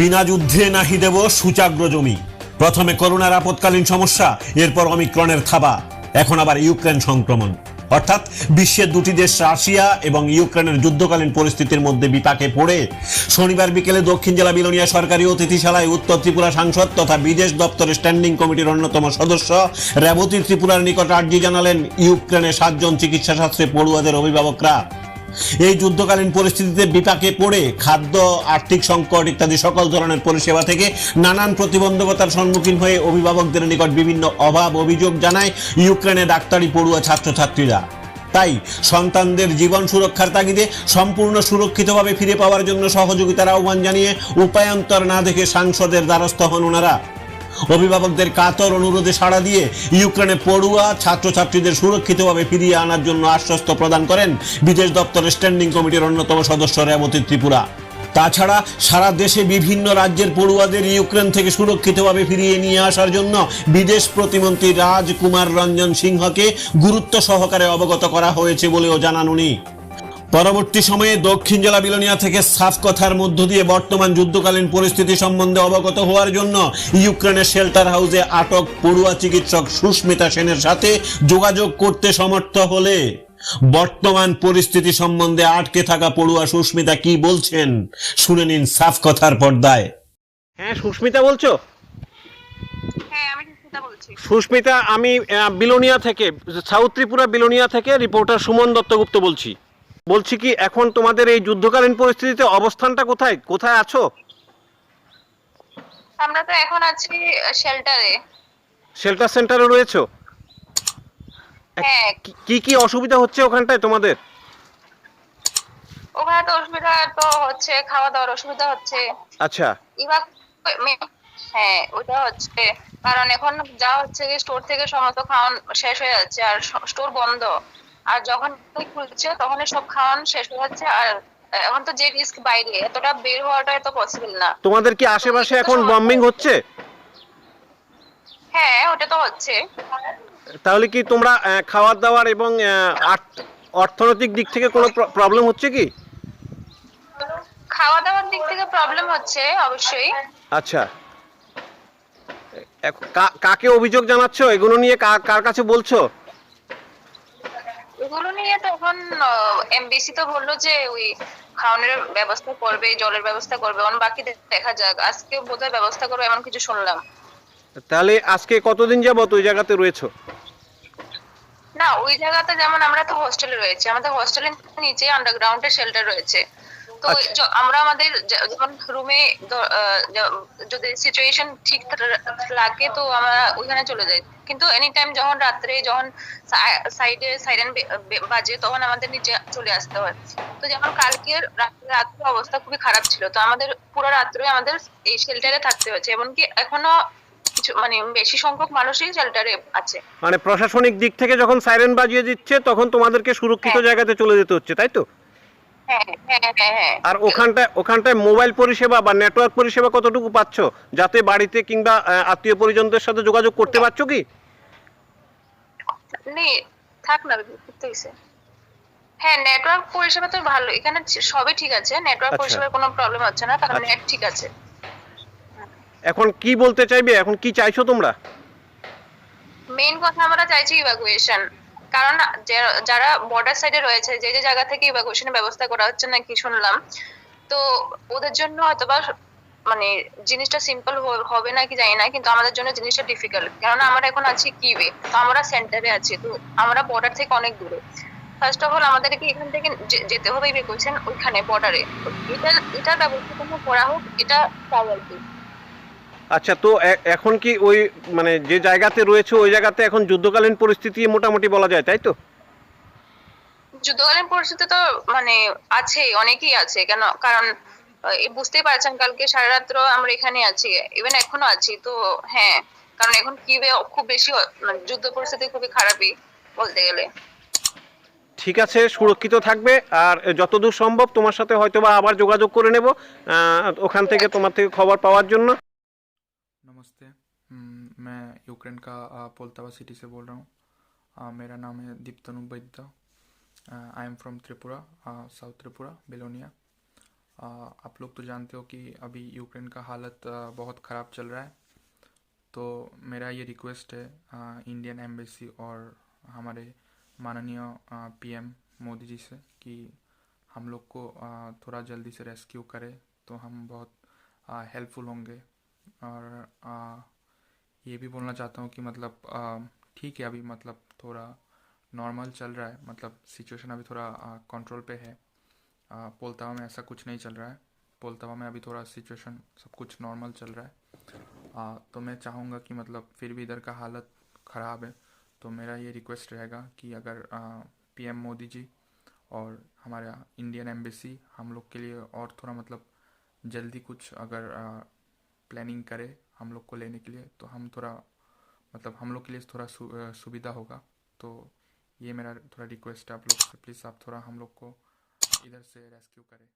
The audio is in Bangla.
বিনা যুদ্ধে নাহি দেব সুচাগ্র জমি। প্রথমে করোনার আপৎকালীন সমস্যা, এরপর অমিক্রণের থাবা এখন আবার ইউক্রেন সংক্রমণ। অর্থাৎ বিশ্বের দুটি দেশ, রাশিয়া এবং ইউক্রেনের যুদ্ধকালীন পরিস্থিতির মধ্যে বিপাকে পড়ে, শনিবার বিকেলে দক্ষিণ জেলা বিলোনিয়া সরকারি অতিথিশালায় উত্তর ত্রিপুরা সাংসদ তথা বিদেশ দপ্তরের স্ট্যান্ডিং কমিটির অন্যতম সদস্য রেবতী ত্রিপুরার নিকট আর্জি জানালেন ইউক্রেনে সাতজন চিকিৎসা শাস্ত্রে পড়ুয়াদের অভিভাবকরা। এই যুদ্ধকালীন পরিস্থিতিতে বিপাকে পড়ে খাদ্য, আর্থিক সংকট ইত্যাদি সকল ধরনের পরিষেবা থেকে নানান প্রতিবন্ধকতার সম্মুখীন হয়ে অভিভাবকদের নিকট বিভিন্ন অভাব অভিযোগ জানায় ইউক্রেনে ডাক্তারি পড়ুয়া ছাত্রছাত্রীরা। তাই সন্তানদের জীবন সুরক্ষার তাগিদে সম্পূর্ণ সুরক্ষিতভাবে ফিরে পাওয়ার জন্য সহযোগিতার আহ্বান জানিয়ে উপায়ন্তর না দেখে সাংসদের দ্বারস্থ হন ওনারা। অভিভাবকদের কাতর অনুরোধে সাড়া দিয়ে ইউক্রেনে পড়ুয়া ছাত্রছাত্রীদের সুরক্ষিতভাবে ফিরিয়ে আনার জন্য আশ্বস্ত প্রদান করেন বিদেশ দপ্তরের স্ট্যান্ডিং কমিটির অন্যতম সদস্য রেবতী ত্রিপুরা। তাছাড়া সারা দেশে বিভিন্ন রাজ্যের পড়ুয়াদের ইউক্রেন থেকে সুরক্ষিতভাবে ফিরিয়ে নিয়ে আসার জন্য বিদেশ প্রতিমন্ত্রী রাজকুমার রঞ্জন সিংহকে গুরুত্ব সহকারে অবগত করা হয়েছে বলেও জানান উনি। পরবর্তী সময়ে দক্ষিণ জেলা বিলোনিয়া থেকে সাফ কথার মধ্য দিয়ে বর্তমান যুদ্ধকালীন পরিস্থিতি সম্বন্ধে অবগত হওয়ার জন্য ইউক্রেনের শেল্টার হাউসে আটক পড়ুয়া চিকিৎসক সুস্মিতা সেনের সাথে যোগাযোগ করতে সমর্থ হলে বর্তমান পরিস্থিতি সম্বন্ধে আটকে থাকা পড়ুয়া সুস্মিতা কি বলছেন? শুনে নিন সাফ কথার পর্দায়। হ্যাঁ সুস্মিতা বলছো? হ্যাঁ সুস্মিতা আমি বিলোনিয়া থেকে সাউথ ত্রিপুরা বিলোনিয়া থেকে রিপোর্টার সুমন দত্তগুপ্ত বলছি। বলছি কি এখন তোমাদের এই যুদ্ধকালীন পরিস্থিতিতে অবস্থানটা কোথায়? কোথায় আছো? আমরা তো এখন আছি শেল্টারে শেল্টার সেন্টারে রয়েছো? হ্যাঁ। কি- কি অসুবিধা হচ্ছে ওখানটায় তোমাদের? ওখানে তো অসুবিধা তো হচ্ছে খাওয়া দাওয়ার অসুবিধা হচ্ছে। আচ্ছা। এবার হ্যাঁ ওটা হচ্ছে। কারণ এখন যা হচ্ছে স্টোর থেকে সমস্ত খাওয়ান শেষ হয়ে যাচ্ছে আর স্টোর বন্ধ। আর যখন খুলছে তখনই সব খাওয়ান শেষ হয়ে যাচ্ছে আর এখন তো যে রিস্ক বাইরে এতটা বের হওয়াটাই তো পসিবল না। তোমাদের কি আশেপাশে এখন বম্বিং হচ্ছে? হ্যাঁ ওটা তো হচ্ছে। তাহলে কি তোমরা খাওয়ার দাওয়ার এবং অর্থনৈতিক দিক থেকে কোনো প্রবলেম হচ্ছে কি? খাওয়া দাওয়ার দিক থেকে প্রবলেম হচ্ছে অবশ্যই। আচ্ছা। কাকে অভিযোগ জানাচ্ছ? এগুলো নিয়ে কার কাছে বলছো? এগুলো নিয়ে তখন এমবিসি তো বলল যে ওই খাওয়ানোর ব্যবস্থা করবে জলের ব্যবস্থা করবে অন বাকি দেখা যাক। আজকে বোধহয় ব্যবস্থা করবে এমন কিছু শুনলাম। তাহলে আজকে কতদিন যাবত ওই জায়গাতে রয়েছো? না ওই জায়গাতে যেমন আমরা তো হোস্টেলে রয়েছে আমাদের হোস্টেলের নিচে আন্ডারগ্রাউন্ডে শেল্টার রয়েছে। তো আচ্ছা। আমরা আমাদের যখন রুমে যদি সিচুয়েশন ঠিক লাগে তো আমরা ওইখানে চলে যাই। কিন্তু এনি টাইম যখন রাত্রে যখন সাইডে সাইরেন বাজে তখন আমাদের নিচে চলে আসতে হয়। তো যেমন কালকে রাত্রে রাত্রে অবস্থা খুবই খারাপ ছিল। তো আমাদের পুরো রাত্রে আমাদের এই শেল্টারে থাকতে হয়েছে। এমনকি এখনও কিছু মানে বেশি সংখ্যক মানুষই শেল্টারে আছে। মানে প্রশাসনিক দিক থেকে যখন সাইরেন বাজিয়ে দিচ্ছে তখন তোমাদেরকে সুরক্ষিত হ্যাঁ। জায়গাতে চলে যেতে হচ্ছে তাই তো? আর ওখানটায় ওখানটায় মোবাইল পরিষেবা বা নেটওয়ার্ক পরিষেবা কতটুকু পাচ্ছ যাতে বাড়িতে কিংবা আত্মীয় পরিজনদের সাথে যোগাযোগ করতে পারছ কি থাক না হ্যাঁ নেটওয়ার্ক পরিষেবা তো ভালো এখানে সবই ঠিক আছে নেটওয়ার্ক আচ্ছা। পরিষেবার কোনো প্রবলেম হচ্ছে না কারণ আচ্ছা। নেট ঠিক আছে এখন কি বলতে চাইবে এখন কি চাইছো তোমরা মেইন কথা আমরা চাইছি ইভাকুয়েশন কারণ যারা বর্ডার সাইডে রয়েছে, যে যে জায়গা থেকে ইভাকুয়েশনের ব্যবস্থা করা হচ্ছে নাকি শুনলাম, তো ওদের জন্য হয়তোবা মানে জিনিসটা সিম্পল হবে নাকি জানি না, কিন্তু আমাদের জন্য জিনিসটা ডিফিকাল্ট কারণ আমরা এখন আছি কিবে তো আমরা সেন্টারে আছি, তো আমরা বর্ডার থেকে অনেক দূরে। ফার্স্ট অফ অল আমাদেরকে এখান থেকে যেতে হবে ইভাকুয়েশন ওইখানে বর্ডারে এটা, এটার ব্যবস্থা কোনো করা হোক, এটা চাই আর কি আচ্ছা তো এখন কি ওই মানে যে জায়গাতে রয়েছে ওই জায়গাতে এখন যুদ্ধকালীন পরিস্থিতি মোটামুটি বলা যায় তাই তো? যুদ্ধকালীন পরিস্থিতি তো মানে আছে অনেকেই আছে কেন কারণ বুঝতেই পারছেন কালকে সারা রাত্র আমরা এখানে আছি ইভেন এখনও আছি তো হ্যাঁ কারণ এখন কি খুব বেশি মানে যুদ্ধ পরিস্থিতি খুবই খারাপই বলতে গেলে। ঠিক আছে সুরক্ষিত থাকবে আর যতদূর সম্ভব তোমার সাথে হয়তো বা আবার যোগাযোগ করে নেব ওখান থেকে তোমার থেকে খবর পাওয়ার জন্য। नमस्ते। हम्म, मैं यूक्रेन का पोलतावा सिटी से बोल रहा हूँ। मेरा नाम है Diptanu Vaidya I am from Tripura south Tripura Belonia आप लोग तो जानते हो कि अभी यूक्रेन का हालत बहुत ख़राब चल रहा है। तो मेरा ये रिक्वेस्ट है इंडियन एम्बेसी और हमारे माननीय पीएम मोदी जी से कि हम लोग को थोड़ा जल्दी से रेस्क्यू करे तो हम बहुत हेल्पफुल होंगे। और आ, ये भी बोलना चाहता हूँ कि मतलब ठीक है अभी मतलब थोड़ा नॉर्मल चल रहा है मतलब सिचुएशन अभी थोड़ा कंट्रोल पे है। पोलतावा में ऐसा कुछ नहीं चल रहा है। पोलतावा में अभी थोड़ा सिचुएशन सब कुछ नॉर्मल चल रहा है। आ, तो मैं चाहूँगा कि मतलब फिर भी इधर का हालत ख़राब है तो मेरा ये रिक्वेस्ट रहेगा कि अगर पीएम मोदी जी और हमारा इंडियन एम्बेसी हम लोग के लिए और थोड़ा मतलब जल्दी कुछ अगर प्लानिंग करे हम लोग को लेने के लिए तो हम थोड़ा मतलब हम लोग के लिए थोड़ा सु, सुविधा होगा। तो ये मेरा थोड़ा रिक्वेस्ट है आप लोग से प्लीज़ आप थोड़ा हम लोग को इधर से रेस्क्यू करें।